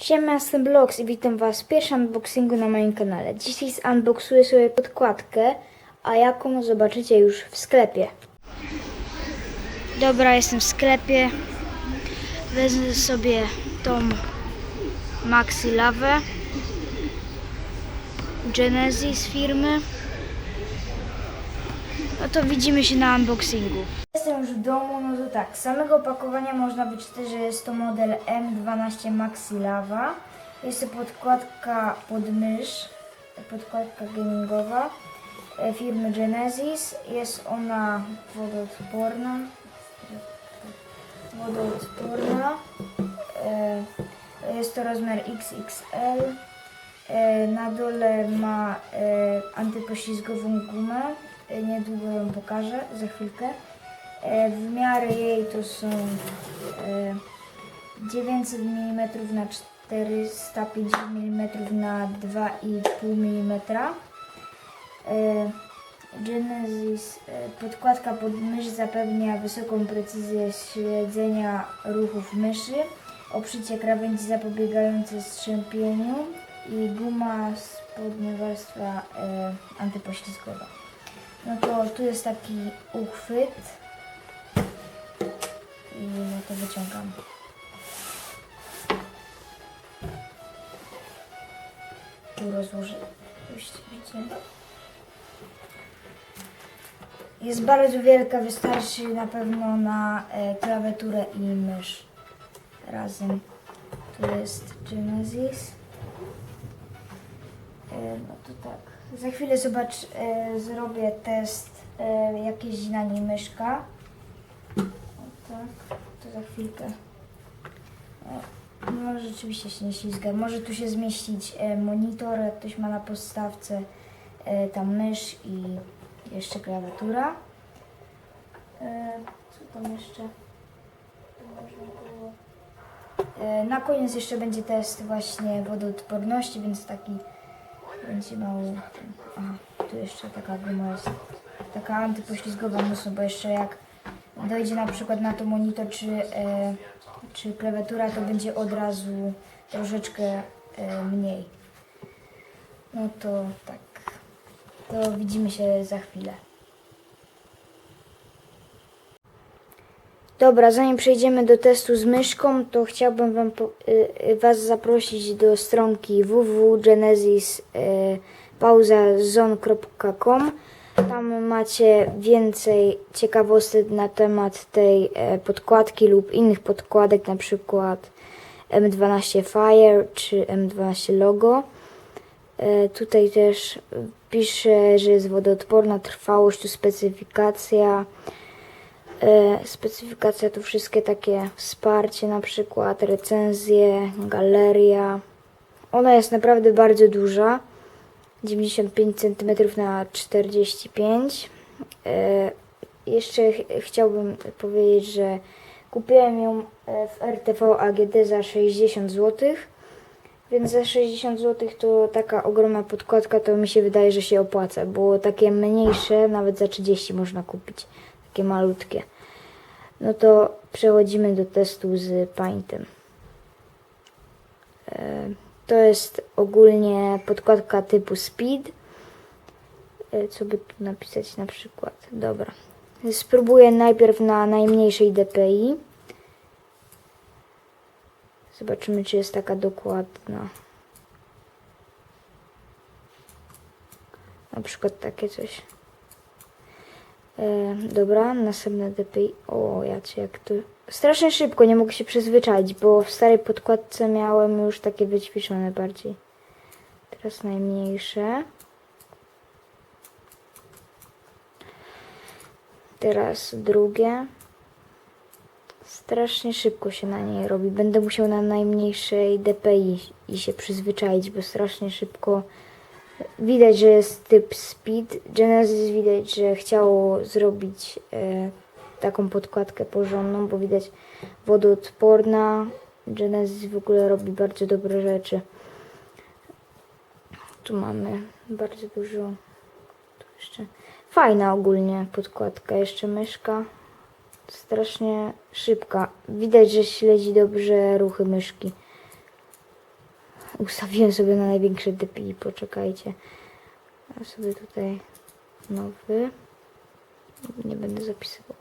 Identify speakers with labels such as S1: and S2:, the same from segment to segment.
S1: Siema, jestem Blox i witam Was w pierwszym unboxingu na moim kanale. Dzisiaj unboxuję sobie podkładkę, a jaką zobaczycie już w sklepie. Dobra, jestem w sklepie. Wezmę sobie tą Maxi Lawę Genesis firmy. No to widzimy się na unboxingu. Jestem już w domu, no to tak, z samego opakowania można wyczytać, że jest to model M12 Maxi Lava. Jest to podkładka pod mysz, podkładka gamingowa e, firmy Genesis. Jest ona wodoodporna. Wodoodporna. E, Jest to rozmiar XXL. E, Na dole ma antypoślizgową gumę. Niedługo ją pokażę, za chwilkę. E, Wymiary jej to są e, 900 mm na 450 mm na 2,5 mm. E, Genesis e, podkładka pod mysz zapewnia wysoką precyzję śledzenia ruchów myszy, oprzycie krawędzi zapobiegające strzępieniu i guma spodnia warstwa e, antypoślizgowa. No to tu jest taki uchwyt to wyciągam. Tu rozłożę. Widzicie. Jest bardzo wielka, wystarczy na pewno na e, klawiaturę i mysz razem. Tu jest Genesis. E, no to tak. Za chwilę zobacz, e, zrobię test, e, jak jeździ na niej myszka. O tak, to za chwilkę. No rzeczywiście się nie ślizga. Może tu się zmieścić e, monitor, jak ktoś ma na podstawce e, tam mysz i jeszcze klawiatura. E, co tam jeszcze? E, Na koniec jeszcze będzie test właśnie wodoodporności, więc taki będzie mało. Aha, tu jeszcze taka guma jest. Taka antypoślizgowa mocno, bo jeszcze jak dojdzie na przykład na to monitor czy, e, czy klawiatura, to będzie od razu troszeczkę e, mniej. No to tak. To widzimy się za chwilę. Dobra, zanim przejdziemy do testu z myszką, to chciałbym wam y, y, Was zaprosić do stronki www.genesis.pauzazone.com. Tam macie więcej ciekawostek na temat tej e, podkładki lub innych podkładek, na przykład M12 Fire czy M12 Logo. E, Tutaj też pisze, że jest wodoodporna, trwałość, tu specyfikacja. E, Specyfikacja to wszystkie takie wsparcie, na przykład recenzje, galeria. Ona jest naprawdę bardzo duża. 95 cm na 45 e, Jeszcze ch chciałbym powiedzieć, że kupiłem ją e, w RTV AGD za 60 zł. Więc za 60 zł to taka ogromna podkładka to mi się wydaje, że się opłaca, bo takie mniejsze nawet za 30 można kupić. Takie malutkie. No to przechodzimy do testu z Paintem. E, To jest ogólnie podkładka typu Speed. E, Co by tu napisać na przykład? Dobra. Spróbuję najpierw na najmniejszej DPI. Zobaczymy, czy jest taka dokładna. Na przykład takie coś. E, dobra, następne DPI. O, jacie, jak to. Strasznie szybko, nie mogę się przyzwyczaić, bo w starej podkładce miałem już takie wyćwiczone bardziej. Teraz najmniejsze. Teraz drugie. Strasznie szybko się na niej robi. Będę musiał na najmniejszej DPI i się przyzwyczaić, bo strasznie szybko Widać, że jest typ speed. Genesis widać, że chciało zrobić e, taką podkładkę porządną, bo widać wodoodporna. Genesis w ogóle robi bardzo dobre rzeczy. Tu mamy bardzo dużo. Tu jeszcze fajna ogólnie podkładka, jeszcze myszka. Strasznie szybka. Widać, że śledzi dobrze ruchy myszki. Ustawiłem sobie na największy DPI, poczekajcie. Ja sobie tutaj nowy. Nie będę zapisywał.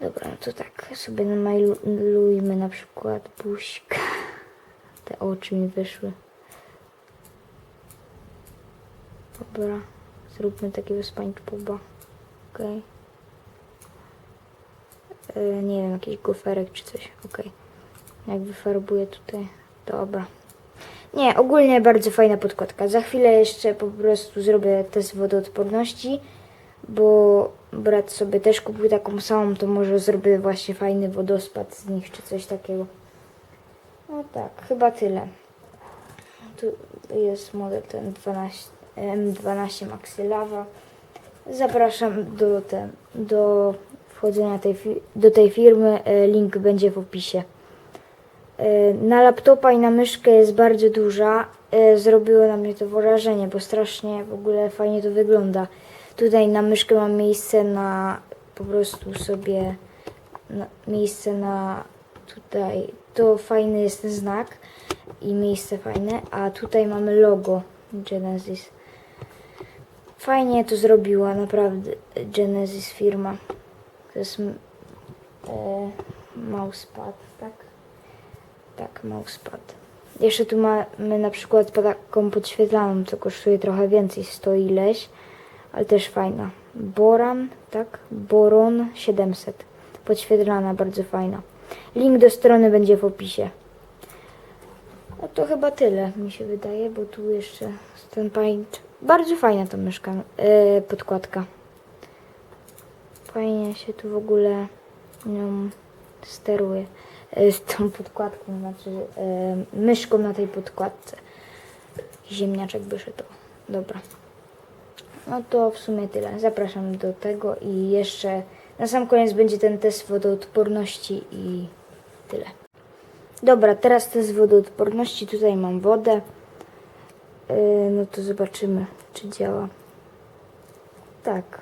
S1: Dobra, no to tak, sobie namalujmy na przykład buźkę. Te oczy mi wyszły. Dobra, zróbmy takiego SpongeBoba. Okej. E, Nie wiem, jakiś goferek czy coś. Okej. Jak wyfarbuję tutaj. Dobra. Nie, ogólnie bardzo fajna podkładka. Za chwilę jeszcze po prostu zrobię test wodoodporności, bo brat sobie też kupił taką samą, to może zrobię właśnie fajny wodospad z nich czy coś takiego. No tak, chyba tyle. Tu jest model ten 12, M12 Maxi Lava. Zapraszam do, ten, do wchodzenia tej, do tej firmy. E, Link będzie w opisie. E, Na laptopa i na myszkę jest bardzo duża. E, Zrobiło na mnie to wrażenie, bo strasznie w ogóle fajnie to wygląda. Tutaj na myszkę mam miejsce na po prostu sobie na, miejsce na tutaj. To fajny jest ten znak i miejsce fajne, a tutaj mamy logo Genesis. Fajnie to zrobiła, naprawdę Genesis firma. To jest e, mousepad, tak? Mousepad. Jeszcze tu mamy na przykład taką podświetlaną, co kosztuje trochę więcej, 100 ileś, ale też fajna. Boran, tak? Boron 700. Podświetlana, bardzo fajna. Link do strony będzie w opisie. No to chyba tyle, mi się wydaje, bo tu jeszcze ten paint. Bardzo fajna ta myszka, e, podkładka. Fajnie się tu w ogóle nią steruje. E, z tą podkładką, znaczy e, myszką na tej podkładce. Ziemniaczek wyszedł. Dobra. No to w sumie tyle. Zapraszam do tego i jeszcze na sam koniec będzie ten test wodoodporności i tyle. Dobra, teraz test wodoodporności. Tutaj mam wodę. Yy, no to zobaczymy, czy działa. Tak.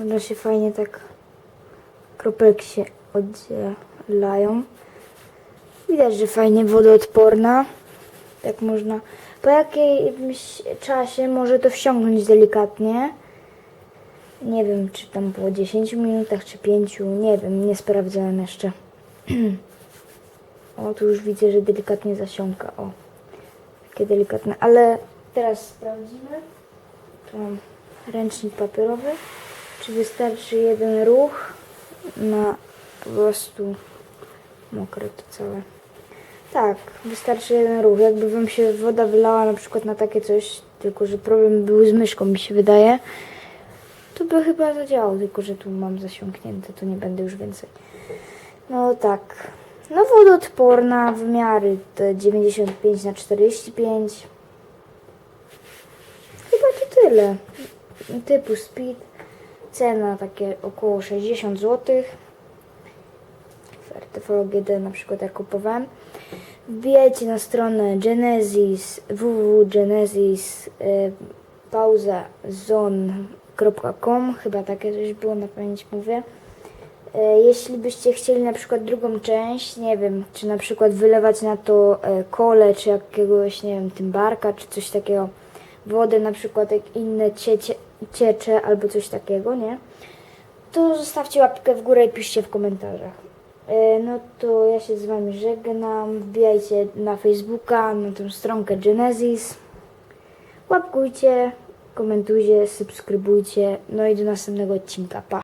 S1: One się fajnie tak kropelki się oddzielają. Widać, że fajnie wodoodporna. Tak można. Po jakimś czasie może to wsiąknąć delikatnie. Nie wiem, czy tam po 10 minutach, czy 5. Nie wiem, nie sprawdzałem jeszcze. o, tu już widzę, że delikatnie zasiąka. O, takie delikatne. Ale teraz sprawdzimy. Tu mam ręcznik papierowy. Czy wystarczy jeden ruch na po prostu mokre to całe. Tak, wystarczy jeden ruch. Jakby wam się woda wylała na przykład na takie coś, tylko że problem był z myszką, mi się wydaje, to by chyba zadziałało, tylko że tu mam zasiąknięte, to nie będę już więcej. No tak. No wodoodporna, wymiary to 95 na 45 Chyba to tyle. Typu speed. Cena takie około 60 złotych. TVG1 na przykład jak kupowałem. Wbijajcie na stronę Genesis, www.genesis, y, pauza, zon.com, chyba takie coś było, na pamięć mówię. Y, jeśli byście chcieli na przykład drugą część, nie wiem, czy na przykład wylewać na to y, kole, czy jakiegoś, nie wiem, tymbarka, czy coś takiego, wodę na przykład jak inne ciecie, ciecze albo coś takiego, nie? To zostawcie łapkę w górę i piszcie w komentarzach. E, No to ja się z Wami żegnam. Wbijajcie na Facebooka, na tą stronkę Genesis. Łapkujcie, komentujcie, subskrybujcie. No i do następnego odcinka. Pa!